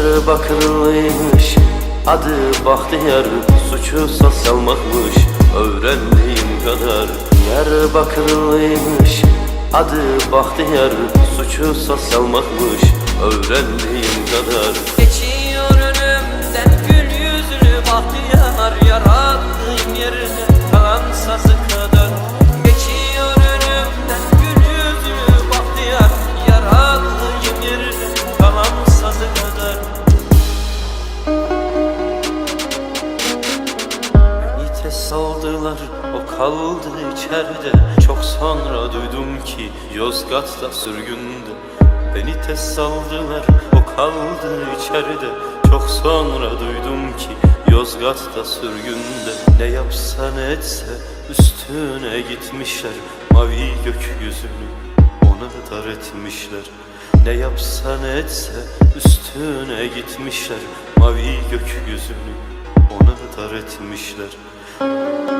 Diyarbakırlıymış Adı Bahtiyar Suçu salmakmış Öğrendiğim kadar. Diyarbakırlıymış Adı Bahtiyar Suçu salmakmış Öğrendiğim kadar. Geçiyor önümden gül yüzlü bahtiyar Yarattığım yerine kalan sazı kadar Beni test aldılar o kaldı içeride. Çok sonra duydum ki Yozgat'ta sürgünde Beni test aldılar o kaldı içeride. Çok sonra duydum ki Yozgat'ta sürgünde Ne yapsa ne etse üstüne gitmişler Mavi gökyüzünü ona dar etmişler. Ne yapsa ne etse üstüne gitmişler Mavi gökyüzünü ona dar etmişler Música